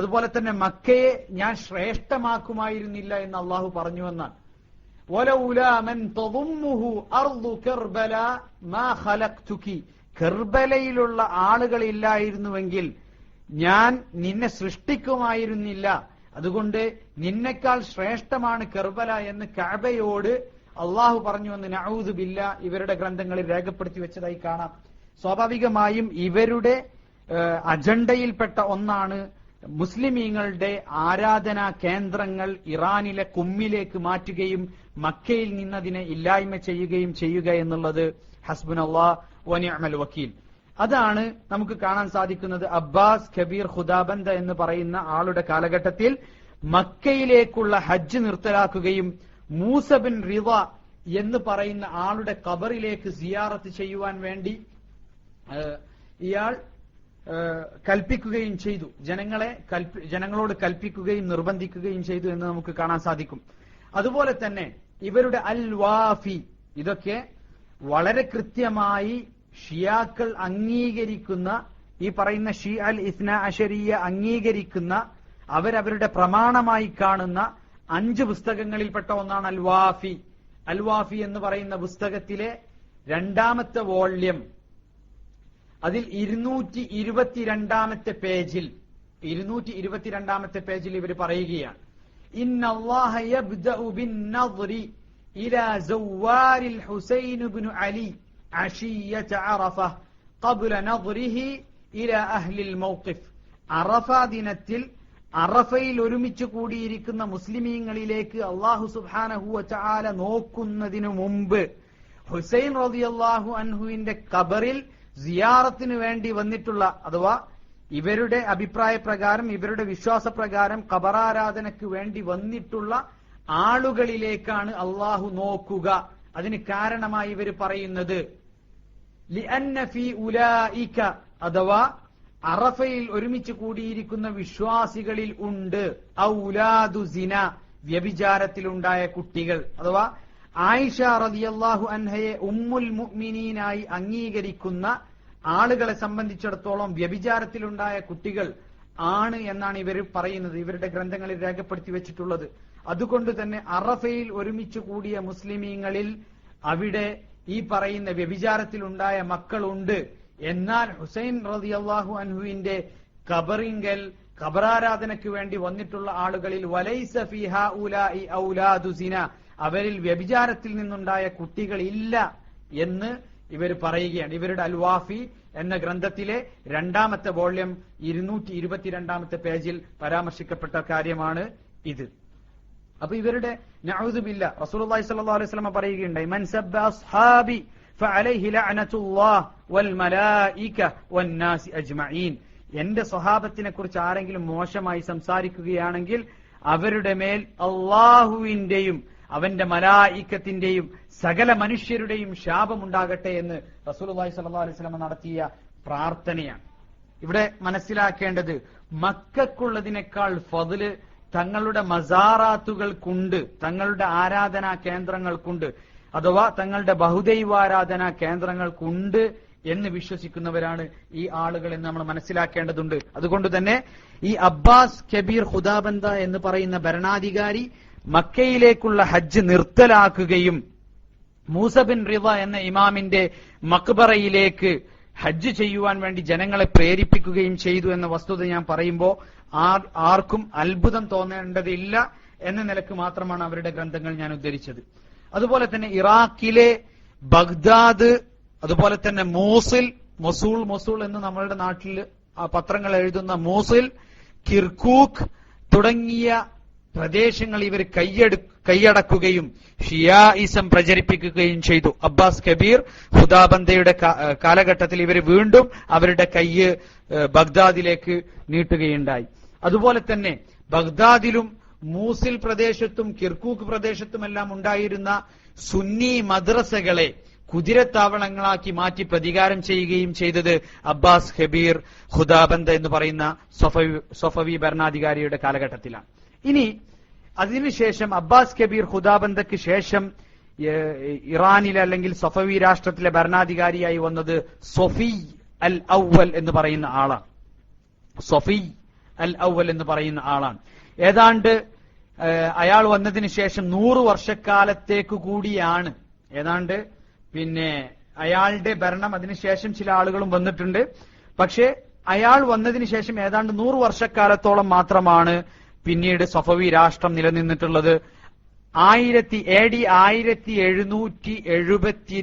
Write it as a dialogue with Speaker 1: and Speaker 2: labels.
Speaker 1: അതുപോലെ തന്നെ മക്കയെ ഞാൻ ശ്രേഷ്ഠമാക്കുമായിരുന്നില്ല എന്ന് അള്ളാഹു പറഞ്ഞുവെന്നാണ്. കെർബലയിലുള്ള ആളുകൾ ഇല്ലായിരുന്നുവെങ്കിൽ ഞാൻ നിന്നെ സൃഷ്ടിക്കുമായിരുന്നില്ല. അതുകൊണ്ട് നിന്നെക്കാൾ ശ്രേഷ്ഠമാണ് കെർബല എന്ന് കഅബയോട് അള്ളാഹു പറഞ്ഞു എന്ന് നഊദ് ബില്ല ഇവരുടെ ഗ്രന്ഥങ്ങളിൽ രേഖപ്പെടുത്തി വെച്ചതായി കാണാം. സ്വാഭാവികമായും ഇവരുടെ അജണ്ടയിൽപ്പെട്ട ഒന്നാണ് മുസ്ലിമീങ്ങളുടെ ആരാധനാ കേന്ദ്രങ്ങൾ ഇറാനിലെ കുമ്മിലേക്ക് മാറ്റുകയും മക്കയിൽ നിന്നതിനെ ഇല്ലായ്മ ചെയ്യുകയും ചെയ്യുക എന്നുള്ളത് ഹസ്ബുൻ അള്ളാഹ് വക്കീൽ. അതാണ് നമുക്ക് കാണാൻ സാധിക്കുന്നത് അബ്ബാസ് കബീർ ഖുദാബന്ദ എന്ന് പറയുന്ന ആളുടെ കാലഘട്ടത്തിൽ മക്കയിലേക്കുള്ള ഹജ്ജ് നിർത്തലാക്കുകയും മൂസബിൻ റിവ എന്ന് പറയുന്ന ആളുടെ കബറിലേക്ക് സിയാറത്ത് ചെയ്യുവാൻ വേണ്ടി ഇയാൾ കൽപ്പിക്കുകയും ചെയ്തു. ജനങ്ങളെ ജനങ്ങളോട് കൽപ്പിക്കുകയും നിർബന്ധിക്കുകയും ചെയ്തു എന്ന് നമുക്ക് കാണാൻ സാധിക്കും. അതുപോലെ തന്നെ ഇവരുടെ അൽ വാഫി ഇതൊക്കെ വളരെ കൃത്യമായി ഷിയാക്കൾ അംഗീകരിക്കുന്ന ഈ പറയുന്ന ഷി അൽ ഇസ്ന അഷരിയ അംഗീകരിക്കുന്ന അവരവരുടെ പ്രമാണമായി കാണുന്ന അഞ്ച് പുസ്തകങ്ങളിൽപ്പെട്ട ഒന്നാണ് അൽവാഫി. അൽവാഫി അൽ വാഫി എന്ന് പറയുന്ന പുസ്തകത്തിലെ രണ്ടാമത്തെ വോള്യം അതിൽ ഇരുന്നൂറ്റി ഇരുപത്തിരണ്ടാമത്തെ പേജിൽ ഇരുന്നൂറ്റി ഇരുപത്തിരണ്ടാമത്തെ പേജിൽ ഇവർ പറയുകയാണ്. അറഫ ദിനത്തിൽ അറഫയിൽ ഒരുമിച്ച് കൂടിയിരിക്കുന്ന മുസ്ലിമീങ്ങളിലേക്ക് അള്ളാഹു സുബാനഹുവ ചാല നോക്കുന്നതിനു മുമ്പ് ഹുസൈൻ റതിയല്ലാഹു അൻഹുവിന്റെ കബറിൽ സിയാറത്തിന് വേണ്ടി വന്നിട്ടുള്ള അഥവാ ഇവരുടെ അഭിപ്രായ പ്രകാരം ഇവരുടെ വിശ്വാസപ്രകാരം ഖബറാരാധനയ്ക്ക് വേണ്ടി വന്നിട്ടുള്ള ആളുകളിലേക്കാണ് അള്ളാഹു നോക്കുക. അതിന് കാരണമായി ഇവർ പറയുന്നത്. അഥവാ അറഫയിൽ ഒരുമിച്ച് കൂടിയിരിക്കുന്ന വിശ്വാസികളിൽ ഉണ്ട്. ഔലാദു സിന വ്യഭിചാരത്തിലുണ്ടായ കുട്ടികൾ. അഥവാ ആയിഷ റളിയല്ലാഹു അൻഹയെ ഉമ്മുൽ മുഅ്മിനീനായി അംഗീകരിക്കുന്ന ആളുകളെ സംബന്ധിച്ചിടത്തോളം വ്യഭിചാരത്തിലുണ്ടായ കുട്ടികൾ ആണ് എന്നാണ് ഇവർ പറയുന്നത്. ഇവരുടെ ഗ്രന്ഥങ്ങളിൽ രേഖപ്പെടുത്തി വെച്ചിട്ടുള്ളത്. അതുകൊണ്ട് തന്നെ അറഫയിൽ ഒരുമിച്ച് കൂടിയ മുസ്ലിമീങ്ങളിൽ അവിടെ ഈ പറയുന്ന വ്യഭിചാരത്തിലുണ്ടായ മക്കളുണ്ട്. എന്നാൽ ഹുസൈൻ റതി അള്ളാഹു അൻഹുവിന്റെ കബറിങ്കൽ ഖബറാരാധനയ്ക്ക് വേണ്ടി വന്നിട്ടുള്ള ആളുകളിൽ വലൈസ ഫിഹ ഉലായി ഔലാദു സിന. അവരിൽ വ്യഭിചാരത്തിൽ നിന്നുണ്ടായ കുട്ടികൾ ഇല്ല എന്ന് ഇവർ പറയുകയാണ്. ഇവരുടെ അൽവാഫി എന്ന ഗ്രന്ഥത്തിലെ രണ്ടാമത്തെ വോള്യം ഇരുന്നൂറ്റി ഇരുപത്തിരണ്ടാമത്തെ പേജിൽ പരാമർശിക്കപ്പെട്ട കാര്യമാണ് ഇത്. അപ്പൊ ഇവരുടെ നഅൂദുബില്ല റസൂലുള്ളാഹി സ്വല്ലല്ലാഹു അലൈഹി വസല്ലം പറയുകയുണ്ടായി മൻ സബ്ബ അസ്ഹാബി ഫഅലൈഹി വൽ മലായിക അജ്മഈൻ. എന്റെ സ്വഹാബത്തിനെ കുറിച്ച് ആരെങ്കിലും മോശമായി സംസാരിക്കുകയാണെങ്കിൽ അവരുടെ മേൽ അള്ളാഹുവിന്റെയും അവന്റെ മലായിക്കത്തിന്റെയും സകല മനുഷ്യരുടെയും ശാപമുണ്ടാകട്ടെ എന്ന് സ്വല്ലല്ലാഹു അലൈഹി വസല്ലം നടത്തിയ പ്രാർത്ഥനയാണ്. ഇവിടെ മനസ്സിലാക്കേണ്ടത് മക്കൾക്കുള്ളതിനേക്കാൾ ഫതിൽ തങ്ങളുടെ മസാറാത്തുകൾക്കുണ്ട് തങ്ങളുടെ ആരാധനാ കേന്ദ്രങ്ങൾക്കുണ്ട് അഥവാ തങ്ങളുടെ ബഹുദൈവാരാധനാ കേന്ദ്രങ്ങൾക്കുണ്ട് എന്ന് വിശ്വസിക്കുന്നവരാണ് ഈ ആളുകൾ എന്ന് നമ്മൾ മനസ്സിലാക്കേണ്ടതുണ്ട്. അതുകൊണ്ട് തന്നെ ഈ അബ്ബാസ് കബീർ ഹുദാബന്ദ എന്ന് പറയുന്ന ഭരണാധികാരി മക്കയിലേക്കുള്ള ഹജ്ജ് നിർത്തലാക്കുകയും മൂസ ബിൻ റിവ എന്ന ഇമാമിന്റെ മക്ബറയിലേക്ക് ഹജ്ജ് ചെയ്യുവാൻ വേണ്ടി ജനങ്ങളെ പ്രേരിപ്പിക്കുകയും ചെയ്തു എന്ന വസ്തുത ഞാൻ പറയുമ്പോൾ ആർ ആർക്കും അത്ഭുതം തോന്നേണ്ടതില്ല എന്ന നിലയ്ക്ക് മാത്രമാണ് അവരുടെ ഗ്രന്ഥങ്ങൾ ഞാൻ ഉദ്ധരിച്ചത്. അതുപോലെ തന്നെ ഇറാഖിലെ ബഗ്ദാദ് അതുപോലെ തന്നെ മൂസിൽ മൊസൂൾ മൊസൂൾ എന്ന് നമ്മളുടെ നാട്ടിൽ പത്രങ്ങൾ എഴുതുന്ന മൂസിൽ കിർക്കൂക്ക് തുടങ്ങിയ പ്രദേശങ്ങൾ ഇവർ കൈയടു കൈയടക്കുകയും ഷിയായിസം പ്രചരിപ്പിക്കുകയും ചെയ്തു. അബ്ബാസ് കബീർ ഹുദാബന്ദയുടെ കാലഘട്ടത്തിൽ ഇവർ വീണ്ടും അവരുടെ കയ്യ് ബഗ്ദാദിലേക്ക് നീട്ടുകയുണ്ടായി. അതുപോലെ തന്നെ ബഗ്ദാദിലും മൂസിൽ പ്രദേശത്തും കിർക്കൂക്ക് പ്രദേശത്തുമെല്ലാം ഉണ്ടായിരുന്ന സുന്നി മദ്രസകളെ കുതിരത്താവളങ്ങളാക്കി മാറ്റി പ്രതികാരം ചെയ്യുകയും ചെയ്തത് അബ്ബാസ് ഹബീർ ഹുദാബന്ദ എന്ന് പറയുന്ന സൊഫവി സൊഫവി ഭരണാധികാരിയുടെ കാലഘട്ടത്തിലാണ്. ഇനി അതിനുശേഷം അബ്ബാസ് കബീർ ഹുദാബന്ദയ്ക്ക് ശേഷം ഇറാനിലെ അല്ലെങ്കിൽ സഫവി രാഷ്ട്രത്തിലെ ഭരണാധികാരിയായി വന്നത് സൊഫി അൽ ഔവൽ എന്ന് പറയുന്ന ആളാണ്. സൊഫി അൽ ഔവൽ എന്ന് പറയുന്ന ആളാണ്. ഏതാണ്ട് അയാൾ വന്നതിന് ശേഷം നൂറ് വർഷക്കാലത്തേക്ക് കൂടിയാണ്. ഏതാണ്ട് പിന്നെ അയാളുടെ ഭരണം അതിനുശേഷം ചില ആളുകളും വന്നിട്ടുണ്ട്. പക്ഷേ അയാൾ വന്നതിന് ശേഷം ഏതാണ്ട് നൂറ് വർഷക്കാലത്തോളം മാത്രമാണ് പിന്നീട് സഫവി രാഷ്ട്രം നിലനിന്നിട്ടുള്ളത് ആയിരത്തി എ ഡി ആയിരത്തി എഴുന്നൂറ്റി എഴുപത്തി